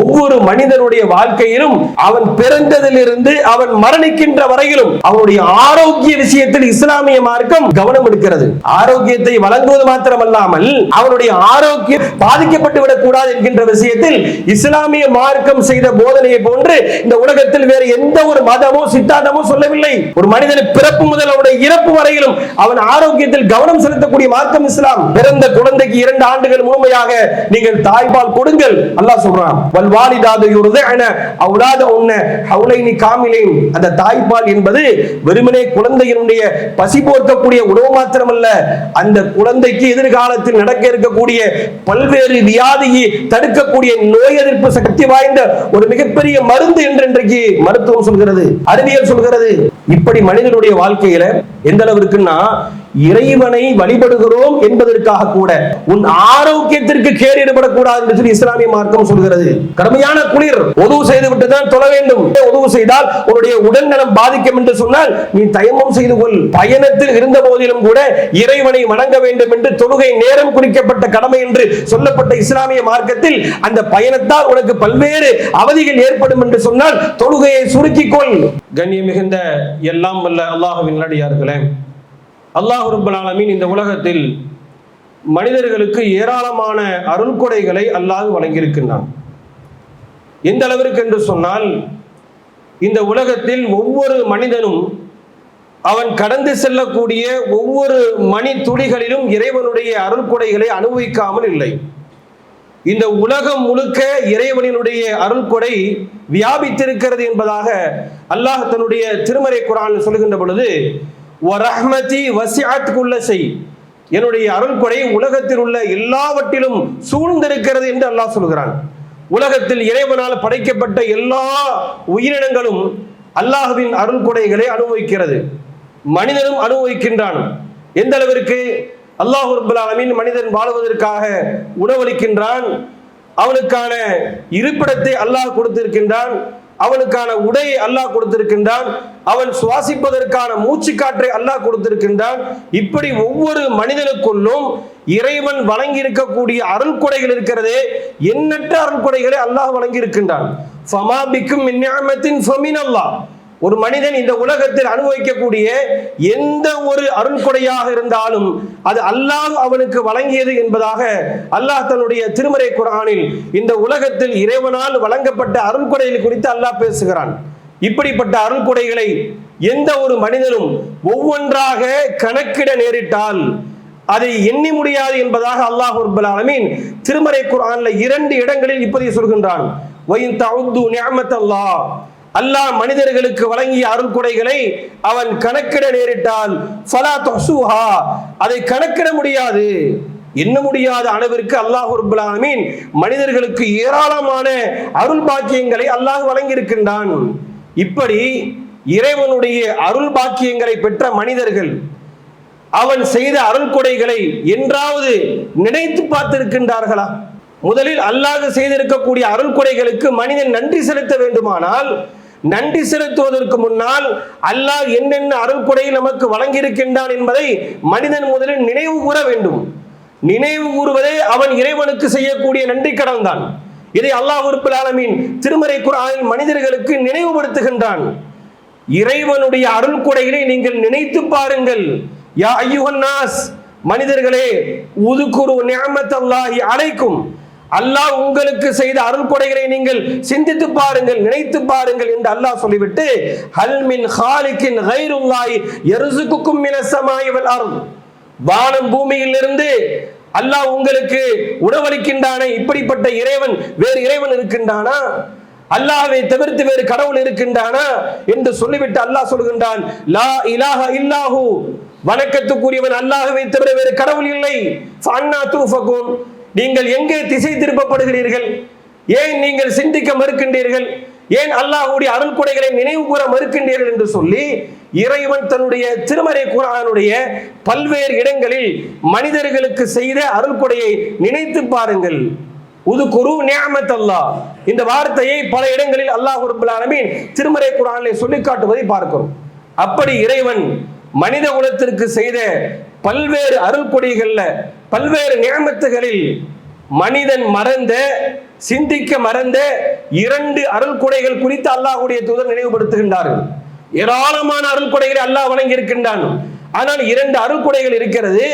ஒவ்வொரு மனிதனுடைய வாழ்க்கையிலும் அவன் பிறந்ததிலிருந்து அவன் மரணிக்கின்ற வரையிலும் அவனுடைய ஆரோக்கிய விஷயத்தில் இஸ்லாமிய மார்க்கம் கவனம் எடுக்கிறது. ஆரோக்கியத்தை வழங்குவது மாத்திரமல்லாமல் அவனுடைய ஆரோக்கியம் பாதிக்கப்பட்டு விடக்கூடாது என்கின்ற விஷயத்தில் இஸ்லாமிய மார்க்கம் செய்த போதனையை போன்று இந்த உலகத்தில் வேறு எந்த ஒரு மதமோ சித்தாந்தமோ சொல்லவில்லை. ஒரு மனிதன் பிறப்பு முதல் அவனுடைய இறப்பு வரையிலும் அவன் ஆரோக்கியத்தில் கவனம் செலுத்தக்கூடிய மார்க்கம் இஸ்லாம். பிறந்த குழந்தைக்கு இரண்டு ஆண்டுகள் முழுமையாக நீங்கள் தாய்ப்பால் கொடுங்கள். அல்லாஹ் சொல்றான் வல் வாலிதாது அவுலாத உன்ன ஹவுலைனி காமிலேன். அந்த தாய்ப்பால் என்பது வெறுமனே குழந்தையினுடைய பசி போர்க்கக்கூடிய உணவு மாத்திரமல்ல அந்த குழந்தைக்கு எதிர்காலத்தில் நடக்க இருக்கக்கூடிய பல்வேறு வியாதியை தடுக்கக்கூடிய நோய் எதிர்ப்பு சக்தி வாய்ந்த ஒரு மிகப்பெரிய மருந்து என்று இன்றைக்கு மருத்துவம் சொல்கிறது அறிவியல் சொல்கிறது. இப்படி மனிதனுடைய வாழ்க்கையில எந்த அளவிற்குன்னா இறைவனை வழிபடுகிறோம் என்பதற்காக கூட உன் ஆரோக்கியத்திற்கு கேடு ஈடுபடக்கூடாது என்று சொல்லி இஸ்லாமிய மார்க்கம் சொல்கிறது. கடுமையான குளிர் உதவு செய்து விட்டு தான் தொழ வேண்டும். உதவு செய்தால் உன்னுடைய உடல்நலம் பாதிக்கும் என்று சொன்னால் நீ தயமம் செய்து கொள். பயணத்தில் இருந்த போதிலும் கூட இறைவனை வணங்க வேண்டும் என்று தொழுகை நேரம் குறிக்கப்பட்ட கடமை என்று சொல்லப்பட்ட இஸ்லாமிய மார்க்கத்தில் அந்த பயணத்தால் உனக்கு பல்வேறு அவதிகள் ஏற்படும் என்று சொன்னால் தொழுகையை சுருக்கிக் கொள். கண்ணியம் மிகுந்த எல்லாம் வல்ல அல்லாஹுவின் நல்லடியார்களே அல்லாஹ் ரப்பல் ஆலமீன் இந்த உலகத்தில் மனிதர்களுக்கு ஏராளமான அருள்கொடைகளை அல்லாஹ் வழங்கியிருக்கின்றான். எந்த அளவிற்கு என்று சொன்னால் இந்த உலகத்தில் ஒவ்வொரு மனிதனும் அவன் கடந்து செல்லக்கூடிய ஒவ்வொரு மணி துளிகளிலும் இறைவனுடைய அருள்கொடைகளை அனுபவிக்காமல் இல்லை. இந்த உலகம் முழுக்க இறைவனினுடைய அருள்கொடை வியாபித்திருக்கிறது என்பதாக அல்லாஹ் தன்னுடைய திருமறை குரான் சொல்லுகின்ற பொழுது ரஹ்மதி வசியாத் குள்ள செய் என்னுடைய அருள்கொடை உலகத்தில் உள்ள எல்லாவற்றிலும் சூழ்ந்திருக்கிறது என்று அல்லாஹ் சொல்கிறான். உலகத்தில் இறைவனால் படைக்கப்பட்ட எல்லா உயிரினங்களும் அல்லாஹுவின் அருள்கொடைகளை அனுபவிக்கிறது. மனிதனும் அனுபவிக்கின்றான். எந்த அளவிற்கு அல்லாஹ் அலமின் மனிதன் வாழ்வதற்காக உணவளிக்கின்றான் அவனுக்கான இருப்பிடத்தை அல்லாஹ் கொடுத்திருக்கின்றான் அவனுக்கான உடையை அல்லாஹ் கொடுத்திருக்கின்றான். அவன் சுவாசிப்பதற்கான மூச்சு காற்றை அல்லாஹ் கொடுத்திருக்கின்றான். இப்படி ஒவ்வொரு மனிதனுக்குள்ளும் இறைவன் வழங்கி இருக்கக்கூடிய அருள்கொடைகள் இருக்கிறதே எண்ணற்ற அருள்கொடைகளை அல்லாஹ் வழங்கி இருக்கின்றான் ஒரு மனிதன் இந்த உலகத்தில் அனுபவிக்கக்கூடிய எந்த ஒரு அருள்கொடையாக இருந்தாலும் அது அல்லாஹ் அவனுக்கு வழங்கியது என்பதாக அல்லாஹ் தன்னுடைய திருமறை குரானில் இந்த உலகத்தில் இறைவனால் வழங்கப்பட்ட அருள்கொடைகள் குறித்து அல்லாஹ் பேசுகிறான். இப்படிப்பட்ட அருள்கொடைகளை எந்த ஒரு மனிதனும் ஒவ்வொன்றாக கணக்கிட நேரிட்டால் அதை எண்ணி முடியாது என்பதாக அல்லாஹ் ரப்பல் ஆலமீன் திருமறை குரான்ல இரண்டு இடங்களில் இப்படி சொல்கின்றான். அல்லாஹ் மனிதர்களுக்கு வழங்கிய அருள்கொடைகளை அவன் கணக்கிட நேரிட்டால் ஃபலா தொசுஹா அதை கணக்கிட முடியாது. என்ன முடியாத அளவிற்கு அல்லாஹ் ரபுல்லாமீன் மனிதர்களுக்கு ஏராளமான அருள் பாக்கியங்களை அல்லாஹ் வழங்கியிருக்கின்றான். இப்படி இறைவனுடைய அருள் பாக்கியங்களை பெற்ற மனிதர்கள் அவன் செய்த அருள் கொடைகளை என்றாவது நினைத்து பார்த்திருக்கின்றார்களா? முதலில் அல்லாஹ் செய்திருக்கக்கூடிய அருள்கொடைகளுக்கு மனிதன் நன்றி செலுத்த வேண்டுமானால் நன்றி செலுத்துவதற்கு முன்னால் அல்லாஹ் என்னென்ன அருள்கொடை நமக்கு வழங்கியிருக்கின்றான் என்பதை மனிதன் முதலில் நினைவு கூற வேண்டும். நினைவு கூறுவதே அவன் இறைவனுக்கு செய்யக்கூடிய நன்றி கடன் தான் இதை அல்லாஹ் உறுப்பில் திருமறை குரானில் மனிதர்களுக்கு நினைவுபடுத்துகின்றான். இறைவனுடைய அருள்கொடைகளை நீங்கள் நினைத்து பாருங்கள். யா ஐயுகன் நாஸ் மனிதர்களே உதுக்குரு நியமத்தல்லாஹி அழைக்கும் அல்லாஹ் உங்களுக்கு செய்த அருள்கொடைகளை நீங்கள் சிந்தித்து பாருங்கள் நினைத்து பாருங்கள் என்று அல்லாஹ் சொல்லிவிட்டு ஹல் மின் ஹாலிக்கின் ஹைருல்லாய் எருசுக்கும் மினசமாய் வல் அருள் வானம் பூமியிலிருந்து அல்லாஹ் உங்களுக்கு உணவளிக்கின்றானே இப்படிப்பட்ட இறைவன் வேறு இறைவன் இருக்கின்றானா? அல்லாஹ்வை தவிர்த்து வேறு கடவுள் இருக்கின்றானா? என்று சொல்லிவிட்டு அல்லாஹ் சொல்கின்றான் லா இலாஹ இல்லாஹு. வணக்கத்துக்குரியவன் அல்லாஹ்வை தவிர வேறு கடவுள் இல்லை. அண்ணா தூஃபகுன். நீங்கள் எங்கே திசை திருப்பப்படுகிறீர்கள்? ஏன் நீங்கள் சிந்திக்க மறுக்கின்றீர்கள்? ஏன் அல்லாஹுடைய அருள் கொடைகளை நினைவு கூற மறுக்கின்றீர்கள் என்று சொல்லி இறைவன் தன்னுடைய திருமறை குரானுடைய பல்வேறு இடங்களில் மனிதர்களுக்கு செய்த அருள் கொடையை நினைத்து பாருங்கள். உது குரு நியமத் அல்லாஹ் இந்த வார்த்தையை பல இடங்களில் அல்லாஹ் ரப்பல் திருமறை குரானை சொல்லி காட்டுவதை பார்க்கிறோம். அப்படி இறைவன் மனித குலத்திற்கு செய்த பல்வேறு அருள் கொடைகள்ல பல்வேறு நியமத்துகளில் மனிதன் மறந்த சிந்திக்க மறந்த இரண்டு அருள் கொடைகள் குறித்து அல்லாஹுடைய தூதர் நினைவுபடுத்துகின்றார்கள். ஏராளமான அருள் கொடைகளை அல்லாஹ் வழங்கி இருக்கின்றான் ஆனால் இரண்டு அருள்கொடைகள் இருக்கிறது.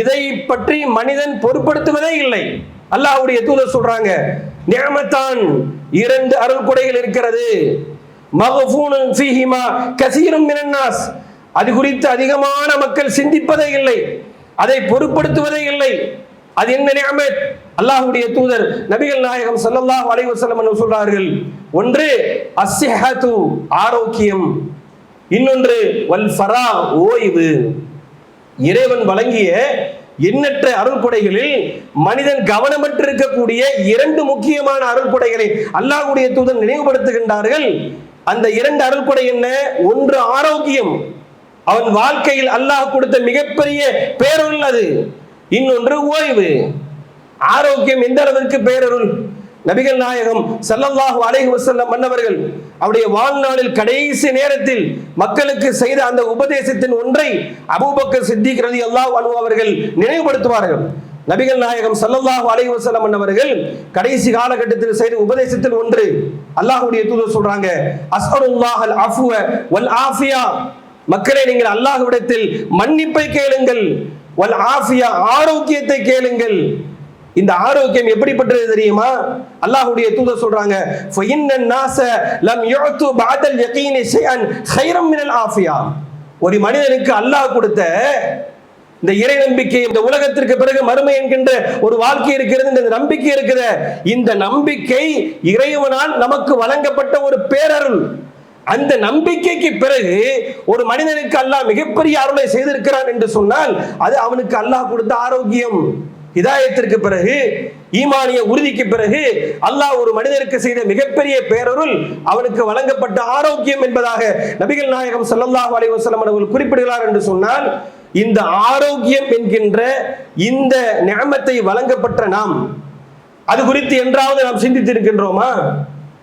இதை பற்றி மனிதன் பொருட்படுத்துவதே இல்லை. அல்லாஹ்வுடைய தூதர் சொல்றாங்க நியமத்தான் இரண்டு அருள்கொடைகள் இருக்கிறது. மகஃபூனுன் ஃபீஹிமா கசீரும் மினன்னாஸ். அது குறித்து அதிகமான மக்கள் சிந்திப்பதே இல்லை. அதை பொருட்படுத்துவதே இல்லை. அது என்ன நியமத்? அல்லாஹுடைய தூதர் நபிகள் நாயகம் ஸல்லல்லாஹு அலைஹி சொல்றார்கள் ஒன்று அஸ்ஸிஹது ஆரோக்கியம். இன்னொன்று வல் ஃபரா ஓய்வு. இறைவன் வழங்கிய எண்ணற்ற அருள்புடைகளில் மனிதன் கவனமற்று இருக்கக்கூடிய இரண்டு முக்கியமான அருள்புடைகளை அல்லாஹ்வுடைய தூதர் நினைவுபடுத்துகின்றார்கள். அந்த இரண்டு அருள்புடை என்ன? ஒன்று ஆரோக்கியம். அவன் வாழ்க்கையில் அல்லாஹ் கொடுத்த மிகப்பெரிய பேரொருள் அது. இன்னொன்று ஓய்வு. ஆரோக்கியம் எந்த அளவிற்கு பேரருள் நபிகள் நாயகம் சல்லல்லாஹு அலைஹி வஸல்லம் மன்னவர்கள் அவருடைய வாழ்நாளில் கடைசி நேரத்தில் மக்களுக்கு செய்த அந்த உபதேசத்தின் ஒன்றை அபூபக்கர் சித்திக் அல்லாஹ் அனுபவர்கள் அவர்கள் நினைவுபடுத்துவார்கள். நபிகள் நாயகம் சல்லல்லாஹு அலைஹி வஸல்லம் மன்னவர்கள் கடைசி காலகட்டத்தில் செய்த உபதேசத்தில் ஒன்று அல்லாஹ்வுடைய தூதர் சொல்றாங்க அஸ்ஹருல்லாஹல் அஃப்வ வல் ஆஃபியா. மக்களே நீங்கள் அல்லாஹ்விடத்தில் மன்னிப்பை கேளுங்கள். வல் ஆஃபியா ஆரோக்கியத்தை கேளுங்கள். இந்த ஆரோக்கியம் எப்படிப்பட்டது தெரியுமா? அல்லாஹுடைய தூதர் சொல்றாங்க ஃபஇன்னன் நாஸ லம் யுஅது பாதல் யகீனி ஷைஅன் கைரம் மினல் ஆஃபியா. ஒரு மனிதனுக்கு அல்லாஹ் கொடுத்த இந்த இறை நம்பிக்கை இந்த உலகத்திற்கு பிறகு மறுமை என்கின்ற ஒரு வாழ்க்கை இருக்கிறது இந்த நம்பிக்கை இருக்கிற இந்த நம்பிக்கை இறைவனால் நமக்கு வழங்கப்பட்ட ஒரு பேரருள். அந்த நம்பிக்கைக்கு பிறகு ஒரு மனிதனுக்கு அல்லாஹ் மிகப்பெரிய அருளை செய்திருக்கிறான் என்று சொன்னால் அது அவனுக்கு அல்லாஹ் கொடுத்த ஆரோக்கியம். இதாயத்திற்கு பிறகு ஈமானிய உறுதிக்கு பிறகு அல்லாஹ் ஒரு மனிதருக்கு செய்த மிகப்பெரிய பேரருள் அவனுக்கு வழங்கப்பட்ட ஆரோக்கியம் என்பதாக நபிகள் நாயகம் ஸல்லல்லாஹு அலைஹி அவர்கள் குறிப்பிடுகிறார் என்று சொன்னால் இந்த ஆரோக்கியம் என்கின்ற இந்த நியமத்தை வழங்கப்பட்ட நாம் அது குறித்து என்றாவது நாம் சிந்தித்திருக்கின்றோமா?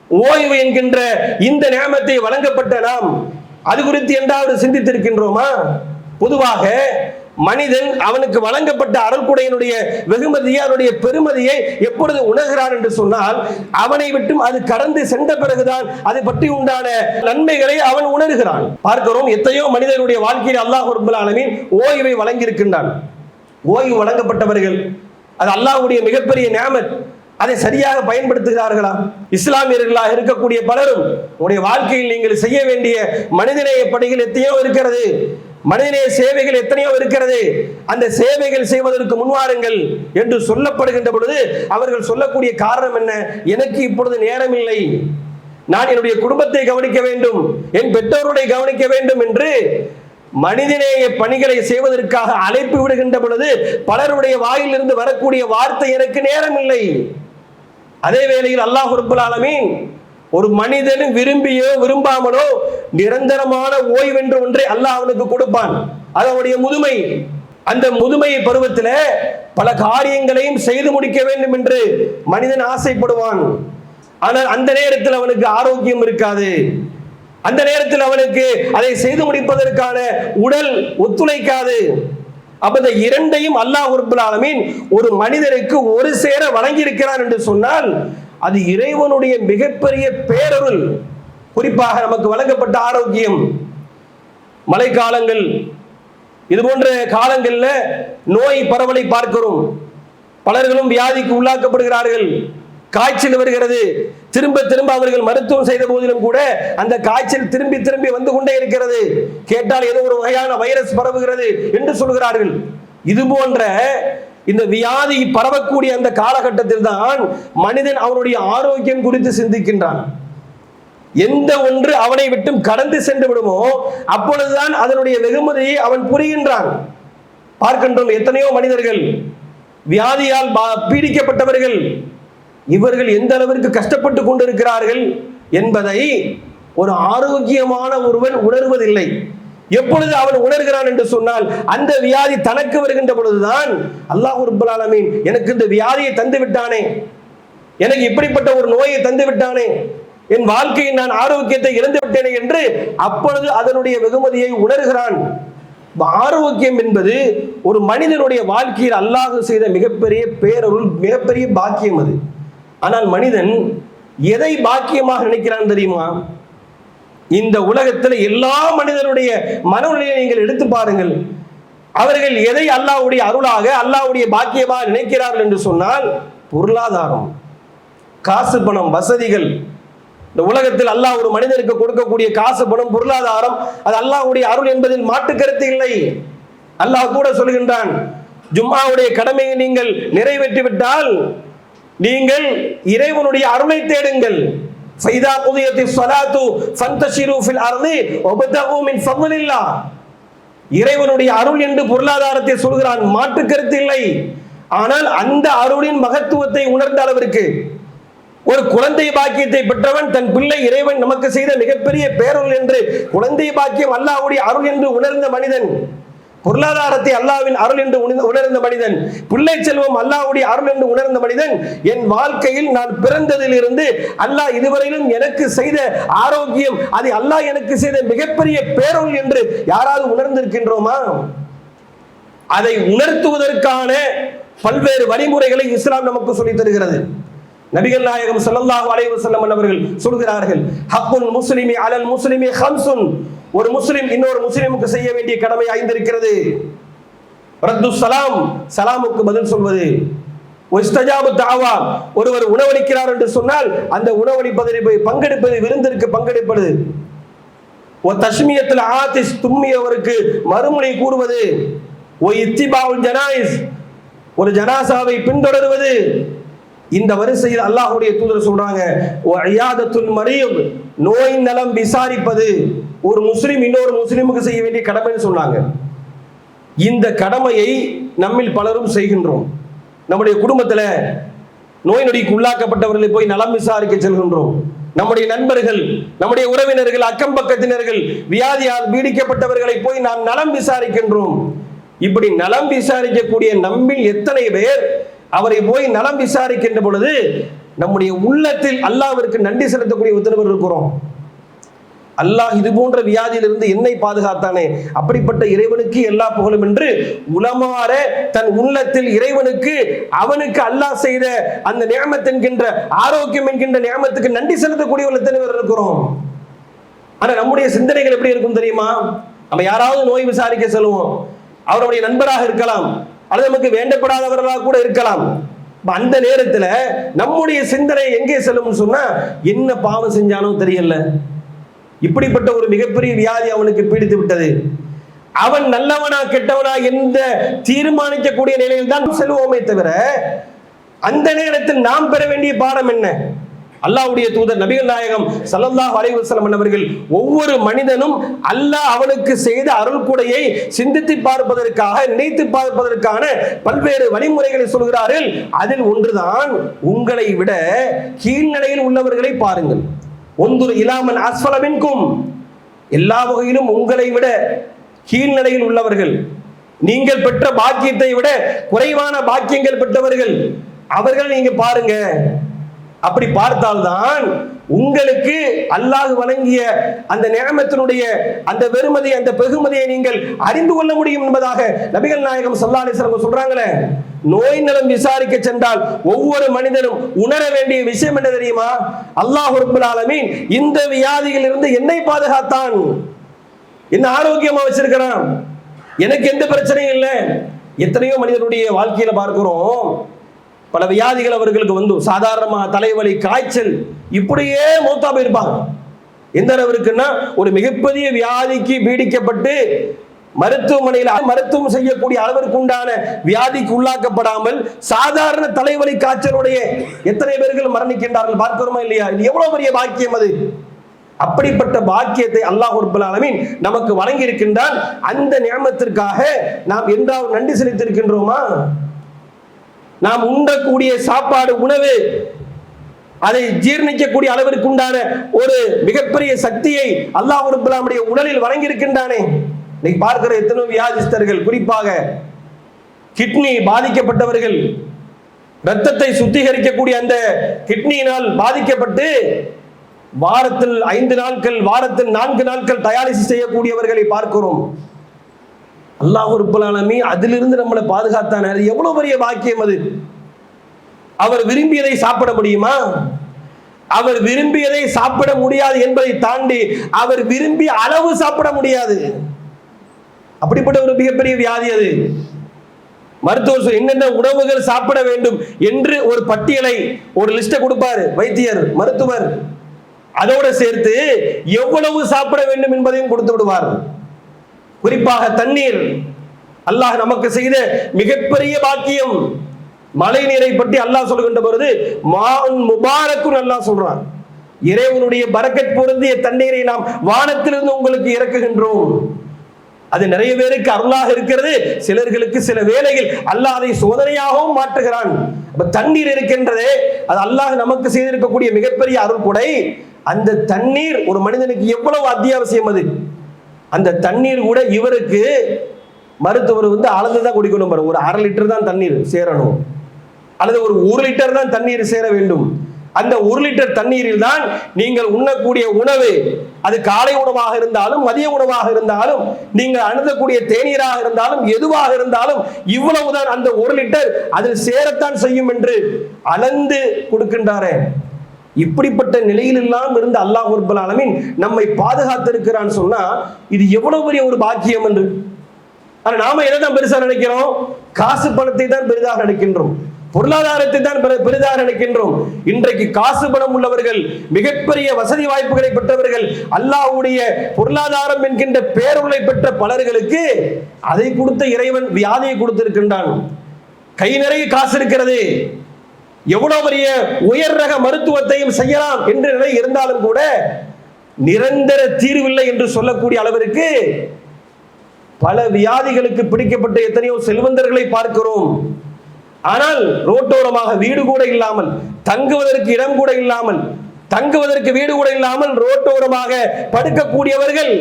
ஓய்வு என்கின்ற இந்த நியமத்தை வழங்கப்பட்ட நாம் அது குறித்து என்றாவது சிந்தித்திருக்கின்றோமா? பொதுவாக மனிதன் அவனுக்கு வழங்கப்பட்ட அருள்குடையினுடைய வெகுமதியை அவனுடைய பெருமதியை எப்பொழுது உணர்கிறான் என்று சொன்னால் அவனை விட்டும் அது கடந்து சென்ற பிறகுதான் அதை பற்றி உண்டான நன்மைகளை அவன் உணர்கிறான். பார்க்கிறோம் எத்தையோ மனிதனுடைய வாழ்க்கையில் அல்லாஹ் ரப்பல் ஓய்வை வழங்கியிருக்கின்றான். ஓய்வு வழங்கப்பட்டவர்கள் அது அல்லாஹ்வுடைய மிகப்பெரிய நியமத். அதை சரியாக பயன்படுத்துகிறார்களா? இஸ்லாமியர்களாக இருக்கக்கூடிய பலரும் உங்களுடைய வாழ்க்கையில் நீங்கள் செய்ய வேண்டிய மனிதநேய பணிகள் எத்தனையோ இருக்கிறது. மனிதநேய சேவைகள் எத்தனையோ இருக்கிறது. அந்த சேவைகள் செய்வதற்கு முன்வாருங்கள் என்று சொல்லப்படுகின்ற பொழுது அவர்கள் சொல்லக்கூடிய காரணம் என்ன? எனக்கு இப்பொழுது நேரம் இல்லை நான் என்னுடைய குடும்பத்தை கவனிக்க வேண்டும். என் பெற்றோருடைய கவனிக்க வேண்டும் என்று மனிதநேய பணிகளை செய்வதற்காக அழைப்பு விடுகின்ற பொழுது பலருடைய வாயிலிருந்து வரக்கூடிய வார்த்தை எனக்கு நேரம் இல்லை அதே வேளையில் அல்லாஹ் ரபுல் ஆலமீன் ஒரு மனிதன் விரும்பியோ விரும்பாமலோ நிரந்தரமான ஓய்வென்று ஒன்றை அல்லாஹ் அவனுக்கு கொடுப்பான். அது அவனுடைய முதுமை. அந்த முதுமை பருவத்தில் பல காரியங்களையும் செய்து முடிக்க வேண்டும் என்று மனிதன் ஆசைப்படுவான். ஆனால் அந்த நேரத்தில் அவனுக்கு ஆரோக்கியம் இருக்காது. அந்த நேரத்தில் அவனுக்கு அதை செய்து முடிப்பதற்கான உடல் ஒத்துழைக்காது. அப்ப இந்த இரண்டையும் அல்லாஹ் ரப்பல் ஆலமீன் ஒரு மனிதனுக்கு ஒரு சேர வழங்கியிருக்கிறார் என்று சொன்னால் அது இறைவனுடைய மிகப்பெரிய பேரருள். குறிப்பாக நமக்கு வழங்கப்பட்ட ஆரோக்கியம். மழைக்காலங்கள் இது போன்ற காலங்களில் நோய் பரவலை பார்க்கிறோம். பலர்களும் வியாதிக்கு உள்ளாக்கப்படுகிறார்கள். காய்ச்சல் வருகிறது. திரும்ப திரும்ப அவர்கள் மருத்துவம் செய்த போதிலும் கூட அந்த காய்ச்சல் திரும்பி திரும்பி வந்து கொண்டே இருக்கிறது. கேட்டால் ஏதோ ஒரு வகையான வைரஸ் பரவுகிறது என்று சொல்கிறார்கள். இது போன்ற இந்த வியாதி பரவக்கூடிய அந்த காலகட்டத்தில் தான் மனிதன் அவனுடைய ஆரோக்கியம் குறித்து சிந்திக்கின்றான். எந்த ஒன்று அவனை விட்டும் கடந்து சென்று விடுமோ அப்பொழுதுதான் அதனுடைய வெகுமதியை அவன் புரிகின்றான். பார்க்கின்றோம் எத்தனையோ மனிதர்கள் வியாதியால் பா- பீடிக்கப்பட்டவர்கள். இவர்கள் எந்த அளவிற்கு கஷ்டப்பட்டு கொண்டிருக்கிறார்கள் என்பதை ஒரு ஆரோக்கியமான ஒருவன் உணர்வதில்லை. எப்பொழுது அவன் உணர்கிறான் என்று சொன்னால் அந்த வியாதி தனக்கு வருகின்ற பொழுதுதான் அல்லாஹ் ரப்பல் எனக்கு இந்த வியாதியை தந்து விட்டானே எனக்கு இப்படிப்பட்ட ஒரு நோயை தந்து விட்டானே என் வாழ்க்கையில் நான் ஆரோக்கியத்தை இழந்து விட்டேனே என்று அப்பொழுது அதனுடைய வெகுமதியை உணர்கிறான். ஆரோக்கியம் என்பது ஒரு மனிதனுடைய வாழ்க்கையில் அல்லாஹ் செய்த மிகப்பெரிய பேரருள் மிகப்பெரிய பாக்கியம் அது. ஆனால் மனிதன் எதை பாக்கியமாக நினைக்கிறான் தெரியுமா? இந்த உலகத்தில் எல்லா மனிதனுடைய மனநிலையை நீங்கள் எடுத்து பாருங்கள். அவர்கள் எதை அல்லாஹ்வுடைய அருளாக அல்லாவுடைய பாக்கியமாக நினைக்கிறார்கள் என்று சொன்னால் பொருளாதாரம் காசு பணம் வசதிகள். இந்த உலகத்தில் அல்லாஹ் ஒரு மனிதனுக்கு கொடுக்கக்கூடிய காசு பணம் பொருளாதாரம் அது அல்லாஹ்வுடைய அருள் என்பதில் மாற்று கருத்து இல்லை. அல்லாஹ் கூட சொல்கின்றான் ஜும்மாவுடைய கடமையை நீங்கள் நிறைவேற்றி விட்டால் நீங்கள் இறைவனுடைய அருளை தேடுங்கள். ஃபைதா குதியத்தி ஸலாத்து ஃபந்தஷிரு ஃபில் அர்தி வபதகு மின் ஃபضலில்லாஹ் இறைவனுடைய அருள் என்று பொருளாதாரத்தை சொல்கிறான். மாற்று கருத்து இல்லை. ஆனால் அந்த அருளின் மகத்துவத்தை உணர்ந்த அளவிற்கு ஒரு குழந்தை பாக்கியத்தை பெற்றவன் தன் பிள்ளை இறைவன் நமக்கு செய்த மிகப்பெரிய பேரொருள் என்று குழந்தை பாக்கியம் அல்லாஹ்வுடைய அருள் என்று உணர்ந்த மனிதன் பொருளாதாரத்தை அல்லாவின் அருள் என்று உணர்ந்த- உணர்ந்த மனிதன் பிள்ளை செல்வம் அல்லாவுடைய அருள் என்று உணர்ந்த மனிதன் என் வாழ்க்கையில் நான் பிறந்ததிலிருந்து அல்லாஹ் இதுவரையிலும் எனக்கு செய்த ஆரோக்கியம் அது அல்லாஹ் எனக்கு செய்த மிகப்பெரிய பேரருள் என்று யாராவது உணர்ந்திருக்கின்றோமா? அதை உணர்த்துவதற்கான பல்வேறு வழிமுறைகளை இஸ்லாம் நமக்கு சொல்லித் தருகிறது. நபிகள் நாயகம் சல்லல்லாஹு அலைஹி வஸல்லம் அவர்கள் சொல்கிறார்கள் ஹக்குல் முஸ்லிமி அலல் முஸ்லிமி ஹம்சுன் ஒரு முஸ்லிம் இன்னொரு முஸ்லிமுக்கு செய்ய வேண்டிய கடமை ஐந்து இருக்கிறது ரத்து சலாம் சலாமுக்கு பதில் சொல்வது. ஒஸ்தஜாபு தாவா ஒருவர் உணவளிக்கிறார் என்று சொன்னால் அந்த உணவளிப்பதில் போய் பங்கெடுப்பது விருந்திற்கு பங்கெடுப்பது. ஓ தஷ்மியத்தில் ஆதிஸ் தும்மியவருக்கு மறுமொழி கூறுவது. ஓ இத்திபாவுல் ஜனாயிஸ். ஒரு ஜனாசாவை பின்தொடருவது. இந்த வரிசையில் அல்லாஹுடைய தூதர் சொல்றாங்க மறியும் நோய் நலம் விசாரிப்பது. ஒரு முஸ்லிம் இன்னொரு முஸ்லிமுக்கு செய்ய வேண்டிய கடமைன்னு சொன்னாங்க. இந்த கடமையை நம்மில் பலரும் செய்கின்றோம். நம்முடைய குடும்பத்தில் நோய் நொடிக்கு உள்ளாக்கப்பட்டவர்களை போய் நலம் விசாரிக்க செல்கின்றோம். நம்முடைய நண்பர்கள் நம்முடைய உறவினர்கள் அக்கம் பக்கத்தினர்கள் வியாதியால் பீடிக்கப்பட்டவர்களை போய் நாம் நலம் விசாரிக்கின்றோம். இப்படி நலம் விசாரிக்கக்கூடிய நம்மில் எத்தனை பேர் அவரை போய் நலம் விசாரிக்கின்ற பொழுது நம்முடைய உள்ளத்தில் அல்லாவிற்கு நன்றி செலுத்தக்கூடிய உத்தரவு இருக்கிறோம். அல்லாஹ் இது போன்ற வியாதியிலிருந்து என்னை பாதுகாத்தானே? அப்படிப்பட்ட இறைவனுக்கு எல்லா புகழும் என்று உளமாற தன் உள்ளத்தில் இறைவனுக்கு அவனுக்கு அல்லாஹ் செய்த அந்த நியமத் என்கின்ற ஆரோக்கியம் என்கின்ற நியமத்துக்கு நன்றி செலுத்தக்கூடிய ஒரு எத்தனை பேர் இருக்கிறோம்? ஆனா நம்முடைய சிந்தனைகள் எப்படி இருக்கும் தெரியுமா? நம்ம யாராவது நோய் விசாரிக்க சொல்லுவோம். அவருடைய நண்பராக இருக்கலாம். அல்லது நமக்கு வேண்டப்படாதவர்களாக கூட இருக்கலாம். அந்த நேரத்துல நம்முடைய சிந்தனை எங்கே செல்லும்னு சொன்னா என்ன பாவம் செஞ்சானோ தெரியல. இப்படிப்பட்ட ஒரு மிகப்பெரிய வியாதி அவனுக்கு பீடித்து விட்டது. அவன் நல்லவனா கெட்டவனா எந்த தீர்மானிக்கக்கூடிய நிலையில் தான் செல்வோமே தவிர அந்த நேரத்தில் நாம் பெற வேண்டிய பாடம் என்ன? அல்லாஹ்வுடைய தூதர் நபிகள் நாயகம் சல்லல்லாஹ் அலைஹி வஸல்லம் அவர்கள் ஒவ்வொரு மனிதனும் அல்லாஹ் அவனுக்கு செய்த அருள் கொடையை சிந்தித்து பார்ப்பதற்காக நினைத்து பார்ப்பதற்கான பல்வேறு வழிமுறைகளை சொல்கிறார்கள். அதில் ஒன்றுதான் உங்களை விட கீழ்நிலையில் உள்ளவர்களை பாருங்கள். ஒன்று இலாமன் அஸ்வலமின்கும் எல்லா வகையிலும் உங்களை விட கீழ்நிலையில் உள்ளவர்கள் நீங்கள் பெற்ற பாக்கியத்தை விட குறைவான பாக்கியங்கள் பெற்றவர்கள் அவர்கள் நீங்க பாருங்க. அப்படி பார்த்தால்தான் உங்களுக்கு அல்லாஹ் வழங்கிய அந்த நியமத்தினுடைய அந்த வெறுமதி அந்த பெகுமதியை நீங்கள் அறிந்து கொள்ள முடியும் என்பதாக நபிகள் நாயகம் ஸல்லல்லாஹு சொல்றாங்களே. நோய் நலம் விசாரிக்க சென்றால் ஒவ்வொரு மனிதனும் உணர வேண்டிய விஷயம் என்ன தெரியுமா? அல்லாஹ் ரப்பல் ஆலமீன் இந்த வியாதியில் இருந்து என்னை பாதுகாத்தான். என்ன ஆரோக்கியமா வச்சிருக்கிறான்? எனக்கு எந்த பிரச்சனையும் இல்லை. எத்தனையோ மனிதனுடைய வாழ்க்கையில பார்க்கிறோம். பல வியாதிகள் அவர்களுக்கு வந்து சாதாரணமா தலைவலி காய்ச்சல் இப்படியே மூத்தா போயிருப்பாங்க எந்த அளவிற்குன்னா ஒரு மிகப்பெரிய வியாதிக்கு பீடிக்கப்பட்டு மருத்துவமனையில் மருத்துவம் செய்யக்கூடிய அளவிற்கு உண்டான வியாதிக்கு உள்ளாக்கப்படாமல் சாதாரண தலைவலி காய்ச்சலுடைய எத்தனை பேர்கள் மரணிக்கின்றார்கள் பார்க்கிறோமா இல்லையா? இது எவ்வளவு பெரிய பாக்கியம் அது. அப்படிப்பட்ட பாக்கியத்தை அல்லாஹ் ரப்பல் நமக்கு வழங்கி இருக்கின்றால் அந்த நியமத்திற்காக நாம் என்றாவது நன்றி செலுத்தியிருக்கின்றோமா? நாம் உண்டக்கூடிய சாப்பாடு உணவு அதை ஜீர்ணிக்கக்கூடிய அளவிற்கு உண்டான ஒரு மிகப்பெரிய சக்தியை அல்லாஹ் ரப்பல் உடலில் வழங்கியிருக்கின்றானே. இன்னைக்கு பார்க்கிற எத்தனை வியாதிஸ்தர்கள் குறிப்பாக கிட்னி பாதிக்கப்பட்டவர்கள் ரத்தத்தை சுத்திகரிக்கக்கூடிய அந்த கிட்னியினால் பாதிக்கப்பட்டு வாரத்தில் ஐந்து நாட்கள் வாரத்தில் நான்கு நாட்கள் டயாலிசிஸ் செய்யக்கூடியவர்களை பார்க்கிறோம். அல்லாஹ் உறுப்பலானமே அதிலிருந்து நம்மளை பாதுகாத்தான அது எவ்வளவு பெரிய பாக்கியம் அது? அவர் விரும்பியதை சாப்பிட முடியுமா? அவர் விரும்பியதை சாப்பிட முடியாது என்பதை தாண்டி அவர் விரும்பிய அளவு சாப்பிட முடியாது. அப்படிப்பட்ட ஒரு மிகப்பெரிய வியாதி அது. மருத்துவர் என்னென்ன உணவுகள் சாப்பிட வேண்டும் என்று ஒரு பட்டியலை ஒரு லிஸ்ட்டை கொடுப்பாரு வைத்தியர் மருத்துவர். அதோட சேர்த்து எவ்வளவு சாப்பிட வேண்டும் என்பதையும் கொடுத்து விடுவார். குறிப்பாக தண்ணீர். அல்லாஹ் நமக்கு செய்த மிகப்பெரிய பாக்கியம். மழை நீரை பற்றி அல்லாஹ் சொல்கின்ற பொழுது மான் முபாரக்குன் அல்லாஹ் சொல்றான். இறைவனுடைய பரக்கத் பொருந்திய தண்ணீரை நாம் வானத்திலிருந்து உங்களுக்கு இறக்குகின்றோம். அது நிறைய பேருக்கு அருளாக இருக்கிறது. சிலர்களுக்கு சில வேளையில் அல்லாஹ் அதை சோதனையாகவும் மாற்றுகிறான். தண்ணீர் இருக்கின்றதே அது அல்லாஹ் நமக்கு செய்திருக்கக்கூடிய மிகப்பெரிய அருள் கொடை அந்த தண்ணீர் ஒரு மனிதனுக்கு எவ்வளவு அத்தியாவசியம் அது? அந்த தண்ணீர் கூட இவருக்கு மருத்துவர் வந்து அளந்து தான் குடிக்கணும் பாருங்க ஒரு அரை லிட்டர் தான் தண்ணீர் சேரணும். அல்லது ஒரு ஒரு லிட்டர் தான் தண்ணீர் சேர வேண்டும். அந்த ஒரு லிட்டர் தண்ணீரில் தான் நீங்கள் உண்ணக்கூடிய உணவு அது காலை உணவாக இருந்தாலும் மதிய உணவாக இருந்தாலும் நீங்கள் அணுகக்கூடிய தேநீராக இருந்தாலும் எதுவாக இருந்தாலும் இவ்வளவுதான் அந்த ஒரு லிட்டர் அதில் சேரத்தான் செய்யும் என்று அளந்து கொடுக்கின்றாரே. இப்படிப்பட்ட நிலையில் எல்லாம் இருந்து அல்லாஹ் ரப்பல் ஆலமீன் நம்மை பாதுகாத்திருக்கிறான்னு சொன்னா இது எவ்வளவு பெரிய ஒரு பாக்கியம் என்று? ஆனா நாம எதை தான் பெருசா நினைக்கிறோம்? காசு பணத்தை தான் பெரிதாக நினைக்கின்றோம். பொருளாதாரத்தை தான் பெரு- பெரிதாக நினைக்கின்றோம். இன்றைக்கு காசு பணம் உள்ளவர்கள் மிகப்பெரிய வசதி வாய்ப்புகளை பெற்றவர்கள் அல்லாஹ்வுடைய பொருளாதாரம் என்கின்ற பேருளை பெற்ற பலர்களுக்கு அதை கொடுத்த இறைவன் வியாதியை கொடுத்திருக்கின்றான். கை நிறைய காசு இருக்கிறது. எவ்வளவு பெரிய உயர் ரக மருத்துவத்தையும் செய்யலாம் என்ற நிலை இருந்தாலும் கூட நிரந்தர தீர்வில்லை என்று சொல்லக்கூடிய அளவிற்கு பல வியாதிகளுக்கு பிடிக்கப்பட்ட எத்தனையோ செல்வந்தர்களை பார்க்கிறோம். ஆனால் ரோட்டோரமாக வீடு கூட இல்லாமல் தங்குவதற்கு இடம் கூட இல்லாமல் தங்குவதற்கு வீடு கூட இல்லாமல் ரோட்டோரமாக படுக்கக்கூடியவர்கள்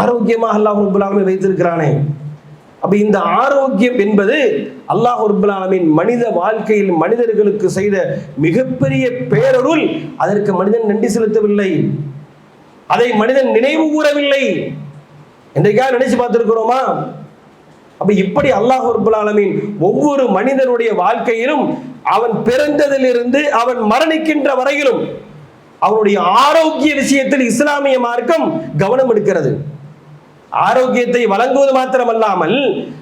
ஆரோக்கியமாக அல்லாஹ் வைத்திருக்கிறானே. அப்ப இந்த ஆரோக்கியம் என்பது அல்லாஹ் ரப்பல் மனித வாழ்க்கையில் மனிதர்களுக்கு செய்த மிகப்பெரிய பேரருள். அதற்கு மனிதன் நன்றி செலுத்தவில்லை. அதை மனிதன் நினைவு கூறவில்லை. என்றைக்காக நினைச்சு பார்த்திருக்கிறோமா? அப்ப இப்படி அல்லாஹ் ரப்பல் ஆலமீன் ஒவ்வொரு மனிதனுடைய வாழ்க்கையிலும் அவன் பிறந்ததிலிருந்து அவன் மரணிக்கின்ற வரையிலும் அவனுடைய ஆரோக்கிய விஷயத்தில் இஸ்லாமிய மார்க்கம் கவனம் எடுக்கிறது. ஆரோக்கியத்தை வழங்குவது மாத்திரமல்லாமல்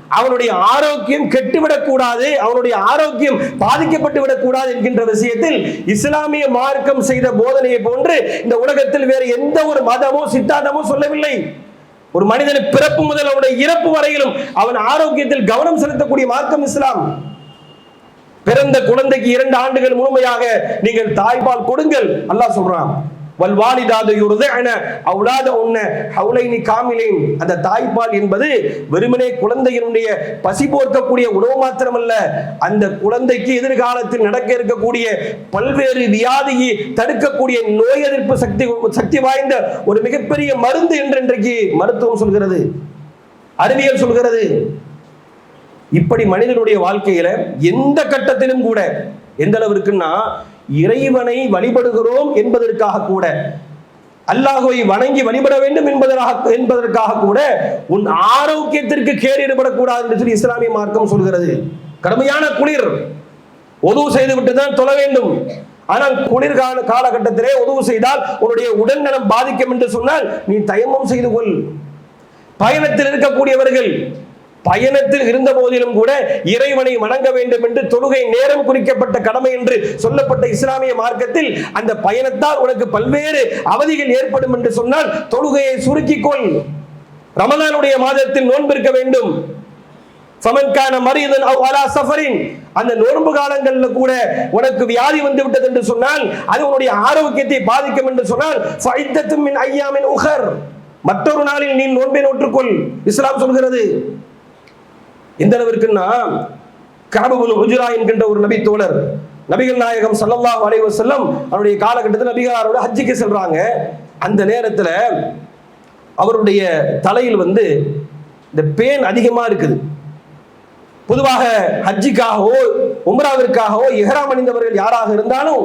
அவனுடைய ஆரோக்கியம் கெட்டுவிடக் கூடாது அவனுடைய ஆரோக்கியம் பாதிக்கப்பட்டு விடக்கூடாது என்கின்ற விஷயத்தில் இஸ்லாமிய மார்க்கம் செய்த போதனையை போன்று இந்த உலகத்தில் வேறு எந்த ஒரு மதமோ சித்தாந்தமோ சொல்லவில்லை. ஒரு மனிதன் பிறப்பு முதல் அவனுடைய இறப்பு வரையிலும் அவன் ஆரோக்கியத்தில் கவனம் செலுத்தக்கூடிய மார்க்கம் இஸ்லாம். பிறந்த குழந்தைக்கு இரண்டு ஆண்டுகள் முழுமையாக நீங்கள் தாய்ப்பால் கொடுங்கள் அல்லாஹ் சொல்றான். வல்வாலிதாது யுர்தஅன அவுலாத உன்ன ஹவுலைனி காமிலேன். அந்த தாய்ப்பால் என்பது வெறுமனே குழந்தையினுடைய பசி போர்க்கக்கூடிய உணவு மாத்திரமல்ல அந்த குழந்தைக்கு எதிர்காலத்தில் நடக்க இருக்கக்கூடிய பல்வேறு வியாதியை தடுக்கக்கூடிய நோய் எதிர்ப்பு சக்தி சக்தி வாய்ந்த ஒரு மிகப்பெரிய மருந்து என்று இன்றைக்கு மருத்துவம் சொல்கிறது. அறிவியல் சொல்கிறது. இப்படி மனிதனுடைய வாழ்க்கையில எந்த கட்டத்திலும் கூட எந்த அளவிற்குன்னா இறைவனை வழிபடுகிறோம் என்பதற்காக கூட அல்லாஹுவை வணங்கி வழிபட வேண்டும் என்பதற்காக என்பதற்காக கூட உன் ஆரோக்கியத்திற்கு கேடு என்று சொல்லி இஸ்லாமிய மார்க்கம் சொல்கிறது. கடுமையான குளிர். உதவு செய்து விட்டு தான் தொழ வேண்டும். ஆனால் குளிர்கால காலகட்டத்திலே உதவு செய்தால் உன்னுடைய உடல்நலம் பாதிக்கும் என்று சொன்னால் நீ தயமம் செய்து கொள். பயணத்தில் இருக்கக்கூடியவர்கள் பயணத்தில் இருந்த போதிலும் கூட இறைவனை வணங்க வேண்டும் என்று தொழுகை நேரம் குறிக்கப்பட்ட கடமை என்று சொல்லப்பட்ட இஸ்லாமிய மார்க்கத்தில் அந்த பயணத்தால் உனக்கு பல்வேறு அவதிகள் ஏற்படும் என்று சொன்னால் தொழுகையை சுருக்கிக் கொள் ரமலானுடைய மாதத்தில் நோன்பு இருக்க வேண்டும் சமன்கான மரியதன் அலா சஃபரின். அந்த நோன்பு காலங்களில் கூட உனக்கு வியாதி வந்து விட்டது என்று சொன்னால் அது உன்னுடைய ஆரோக்கியத்தை பாதிக்கும் என்று சொன்னால் ஃபைத்தத்தும் மின் ஐயாமின் உகர் மற்றொரு நாளில் நீ நோன்பை நோற்றுக்கொள். இஸ்லாம் சொல்கிறது எந்த அளவிற்குன்னா கரபுல் ஹுஜுரா என்கின்ற ஒரு நபி தோழர் நபிகள் நாயகம் சல்லல்லாஹ் அலைஹி செல்லம் அவருடைய காலகட்டத்தில் நபிகாரோட ஹஜ்ஜிக்கு செல்றாங்க. அந்த நேரத்தில் அவருடைய தலையில் வந்து இந்த பேன் அதிகமாக இருக்குது. பொதுவாக ஹஜ்ஜிக்காகவோ உம்ராவிற்காகவோ எஹராம் அணிந்தவர்கள் யாராக இருந்தாலும்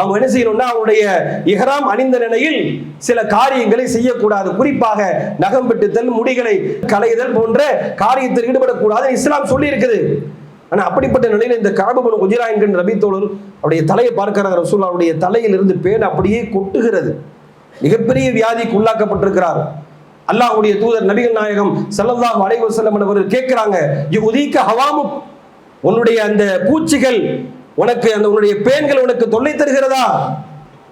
அவங்க என்ன செய்யணும்னா அவனுடைய இஹராம் அணிந்த நிலையில் சில காரியங்களை செய்யக்கூடாது. குறிப்பாக நகம் வெட்டுதல் முடிகளை களைதல் போன்ற காரியத்தில் ஈடுபடக்கூடாது இஸ்லாம் சொல்லி இருக்குது ஆனா அப்படிப்பட்ட நிலையில் இந்த காபபுன் குஜரா என்கின்ற நபி தோழர் அவருடைய தலையை பார்க்கிறார். ரசூல் அவருடைய தலையில் இருந்து பேன் அப்படியே கொட்டுகிறது. மிகப்பெரிய வியாதிக்கு உள்ளாக்கப்பட்டிருக்கிறார். அல்லாஹ்வுடைய தூதர் நபிகள் நாயகம் ஸல்லல்லாஹு அலைஹி வஸல்லம் அவர்கள் கேட்கிறாங்க உதிக்க ஹவாமு உன்னுடைய அந்த பூச்சிகள் உனக்கு அந்த உன்னுடைய பேன்கள் உனக்கு தொல்லை தருகிறதா?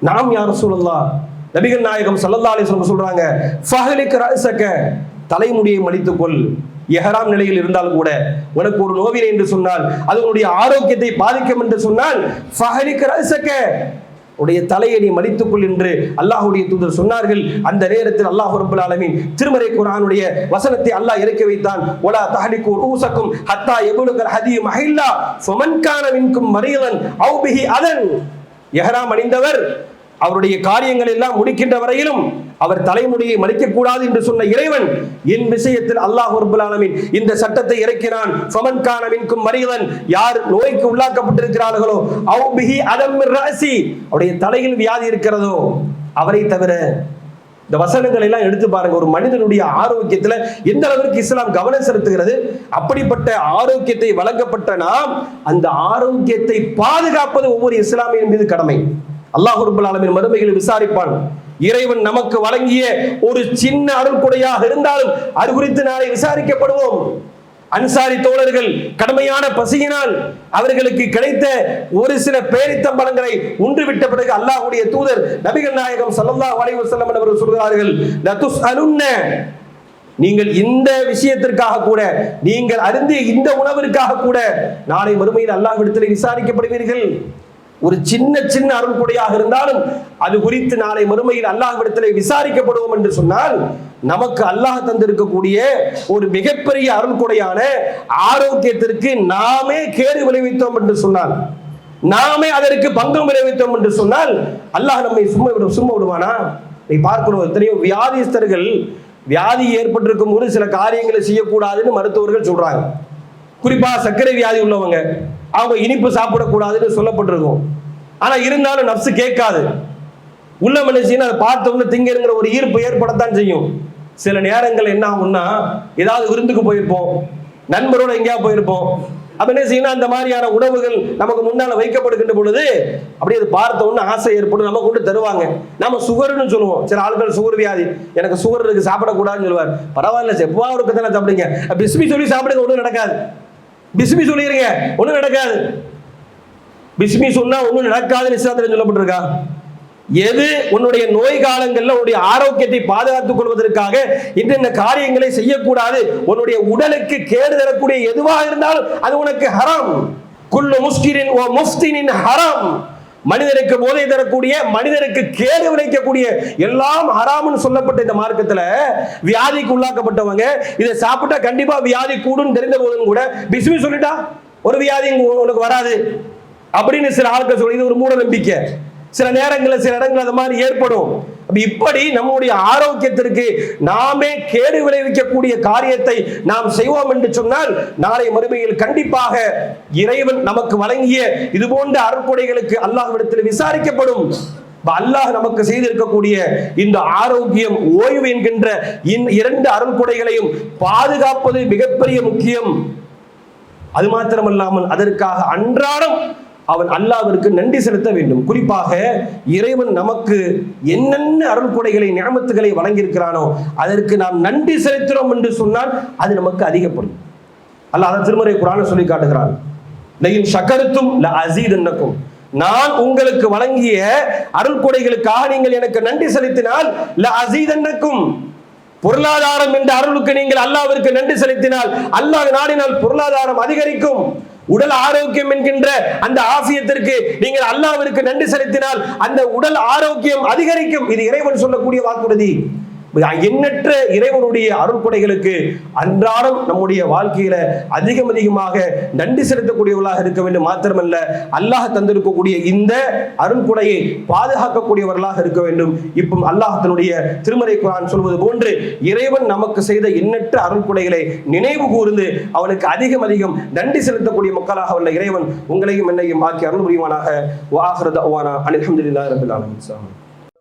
நாம் யார் சொல்லலாம் நபிகள் நாயகம் சல்லல்லா அலைஹி வஸல்லம் சொல்றாங்க ஃபஹலிக் ரசக்க தலைமுடியை மடித்துக்கொள். எஹராம் நிலையில் இருந்தால் கூட உனக்கு ஒரு நோவினை என்று சொன்னால் அது உன்னுடைய ஆரோக்கியத்தை பாதிக்கும் என்று சொன்னால் ஃபஹலிக் ரசக்க உடைய தலையை நீ மடித்துக்கொள் என்று அல்லாஹுடைய தூதர் சொன்னார்கள். அந்த நேரத்தில் அல்லாஹ் ரபுல் ஆலமின் திருமறை குரானுடைய வசனத்தை அல்லாஹ் இறக்கி வைத்தான். ஒலா தஹலிகு ஊசக்கும் ஹத்தா எபுலுகர் ஹதி மஹில்லா ஃபமன் கான மின்கும் மரீதன் அவு அதன். எஹராம் அணிந்தவர் அவருடைய காரியங்கள் எல்லாம் முடிக்கின்ற வரையிலும் அவர் தலைமுடியை மடிக்கக்கூடாது என்று சொன்ன இறைவன் என் விஷயத்தில் அல்லாஹ் ரப்பல் இந்த சட்டத்தை இறக்கினான். ஃபமன் கான மின்கும் யார் நோய்க்கு உள்ளாக்கப்பட்டிருக்கிறார்களோ அவ் பிஹி அதம் ராசி அவருடைய தலையில் வியாதி இருக்கிறதோ அவரை தவிர இந்த வசனங்கள் எல்லாம் எடுத்து பாருங்க. ஒரு மனிதனுடைய ஆரோக்கியத்துல எந்த அளவிற்கு இஸ்லாம் கவனம் செலுத்துகிறது? அப்படிப்பட்ட ஆரோக்கியத்தை வழங்கப்பட்ட நாம் அந்த ஆரோக்கியத்தை பாதுகாப்பது ஒவ்வொரு இஸ்லாமியின் மீது கடமை. அல்லாஹ் ரப்பல் ஆலமீன் விசாரிப்பான். இறைவன் நமக்கு வழங்கிய ஒரு சின்ன அருள்குடையாக இருந்தாலும் அது குறித்து நாளை விசாரிக்கப்படுவோம். அன்சாரி தோழர்கள் கடுமையான பசியினால் அவர்களுக்கு கிடைத்த ஒரு சில பேரித்தம்பளங்களை உண்டு விட்ட பிறகு அல்லாஹுடைய தூதர் நபிகள் நாயகம் சல்லா வளைவு செல்லம் அவர்கள் சொல்கிறார்கள் நீங்கள் இந்த விஷயத்திற்காக கூட நீங்கள் அருந்திய இந்த உணவிற்காக கூட நாளை மறுமையில் அல்லாஹ் விடத்தில் விசாரிக்கப்படுவீர்கள். ஒரு சின்ன சின்ன அருள்கொடையாக இருந்தாலும் அது குறித்து நாளை மறுமையில் அல்லாஹ்விடத்தில் விசாரிக்கப்படுவோம் என்று சொன்னால் நமக்கு அல்லாஹ் தந்திருக்கக்கூடிய ஒரு மிகப்பெரிய அருள்கொடையான ஆரோக்கியத்திற்கு நாமே கேடு விளைவித்தோம் என்று சொன்னால் நாமே அதற்கு பங்கம் விளைவித்தோம் என்று சொன்னால் அல்லாஹ் நம்மை சும்மா விட சும்மா விடுவானா? நீ பார்க்கணும் எத்தனையோ வியாதிஸ்தர்கள் வியாதி ஏற்பட்டிருக்கும் போது சில காரியங்களை செய்யக்கூடாதுன்னு மருத்துவர்கள் சொல்றாங்க. குறிப்பா சர்க்கரை வியாதி உள்ளவங்க. அவங்க இனிப்பு சாப்பிடக்கூடாதுன்னு சொல்லப்பட்டிருக்கும். ஆனா இருந்தாலும் நப்சு கேட்காது. உள்ள மனுஷன் அதை பார்த்த உடனே ஒரு ஈர்ப்பு ஏற்படத்தான் செய்யும். சில நேரங்கள் என்ன ஆகும்னா ஏதாவது விருந்துக்கு போயிருப்போம் நண்பரோட எங்கேயா போயிருப்போம். அப்ப என்ன செய்யணும் அந்த மாதிரியான உணவுகள் நமக்கு முன்னால வைக்கப்படுகின்ற பொழுது அப்படியே அது பார்த்த உடனே ஆசை ஏற்படும் நம்ம கொண்டு தருவாங்க. நம்ம சுகர்னு சொல்லுவோம். சில ஆட்கள் சுகர் வியாதி எனக்கு சுகர் இருக்கு சாப்பிடக்கூடாதுன்னு சொல்லுவார். பரவாயில்ல செவ்வாய் ஒரு சாப்பிடுங்க. பிஸ்மி சொல்லி சாப்பிடுங்க ஒன்றும் நடக்காது. பிஸ்மி சொல்லிடுங்க ஒன்றும் நடக்காது. பிஸ்மி சொன்னா ஒன்றும் நடக்காதுன்னு இஸ்லாத்தில் சொல்லப்பட்டிருக்கா? எது உன்னுடைய நோய் காலங்களில் உன்னுடைய ஆரோக்கியத்தை பாதுகாத்துக் கொள்வதற்காக இன்னென்ன காரியங்களை செய்யக்கூடாது. உன்னுடைய உடலுக்கு கேடு தரக்கூடிய எதுவாக இருந்தாலும் அது உனக்கு ஹராம். குல்லு முஸ்கிரின் ஓ முஃப்தினின் ஹராம். மனிதனுக்கு போதை தரக்கூடிய மனிதனுக்கு கேடு விளைக்கக்கூடிய எல்லாம் ஹராம்னு சொல்லப்பட்ட இந்த மார்க்கத்துல வியாதிக்கு உள்ளாக்கப்பட்டவங்க. இதை சாப்பிட்டா கண்டிப்பா வியாதி கூடும் தெரிந்த போதும் கூட பிஸ்மி சொல்லிட்டா ஒரு வியாதி உனக்கு வராது அப்படின்னு சில ஆட்கள் சொல்லி இது ஒரு மூட நம்பிக்கை சில நேரங்களில் சில இடங்கள் அது மாதிரி ஏற்படும். இப்படி நம்முடைய ஆரோக்கியத்திற்கு நாமே கேடு விளைவிக்கக்கூடிய காரியத்தை நாம் செய்வோம் என்று சொன்னால் நாளை மறுமையில் கண்டிப்பாக இறைவன் நமக்கு வழங்கிய இது போன்ற அருட்கொடைகளுக்கு அல்லாஹ்விடத்தில் விசாரிக்கப்படும். அல்லாஹ் நமக்கு செய்திருக்கக்கூடிய இந்த ஆரோக்கியம் ஓய்வு என்கின்ற இரண்டு அருள்கொடைகளையும் பாதுகாப்பது மிகப்பெரிய முக்கியம். அது மாத்திரமல்லாமல் அதற்காக அன்றாடம் அவன் அல்லாவிற்கு நன்றி செலுத்த வேண்டும். குறிப்பாக இறைவன் நமக்கு என்னென்ன அருள் கொடைகளை ஞாபகத்துகளை வழங்கியிருக்கிறானோ அதற்கு நாம் நன்றி செலுத்துகிறோம் என்று சொன்னால் அது நமக்கு அதிகப்படும். அல்லாஹ் அதை திருமறை குரான சொல்லி காட்டுகிறான். லயின் ஷக்கருத்தும் ல அசீதன்னக்கும் நான் உங்களுக்கு வழங்கிய அருள் கொடைகளுக்காக நீங்கள் எனக்கு நன்றி செலுத்தினால் ல அசீதன்னக்கும் பொருளாதாரம் என்ற அருளுக்கு நீங்கள் அல்லாவிற்கு நன்றி செலுத்தினால் அல்லாஹ் நாடினால் பொருளாதாரம் அதிகரிக்கும். உடல் ஆரோக்கியம் என்கின்ற அந்த ஆசியத்திற்கு நீங்கள் அல்லாவிற்கு நன்றி செலுத்தினால் அந்த உடல் ஆரோக்கியம் அதிகரிக்கும். இது இறைவன் சொல்லக்கூடிய வாக்குறுதி. எண்ணற்ற இறைவனுடைய அருள் கொடைகளுக்கு அன்றாடம் நம்முடைய வாழ்க்கையில அதிகம் அதிகமாக நன்றி செலுத்தக்கூடியவர்களாக இருக்க வேண்டும். மாத்திரமல்ல அல்லாஹ் தந்திருக்கக்கூடிய இந்த அருள்கொடையை பாதுகாக்கக்கூடியவர்களாக இருக்க வேண்டும். இப்போ அல்லாஹத்தினுடைய திருமறை குரான் சொல்வது போன்று இறைவன் நமக்கு செய்த எண்ணற்ற அருள்கொடைகளை நினைவு கூர்ந்து அவனுக்கு அதிகம் அதிகம் நன்றி செலுத்தக்கூடிய மக்களாக உள்ள இறைவன் உங்களையும் என்னையும் ஆக்கி அருள் புரிவானாக. வாஹரத் அவானா அல்ஹம்துலில்லாஹி ரபில்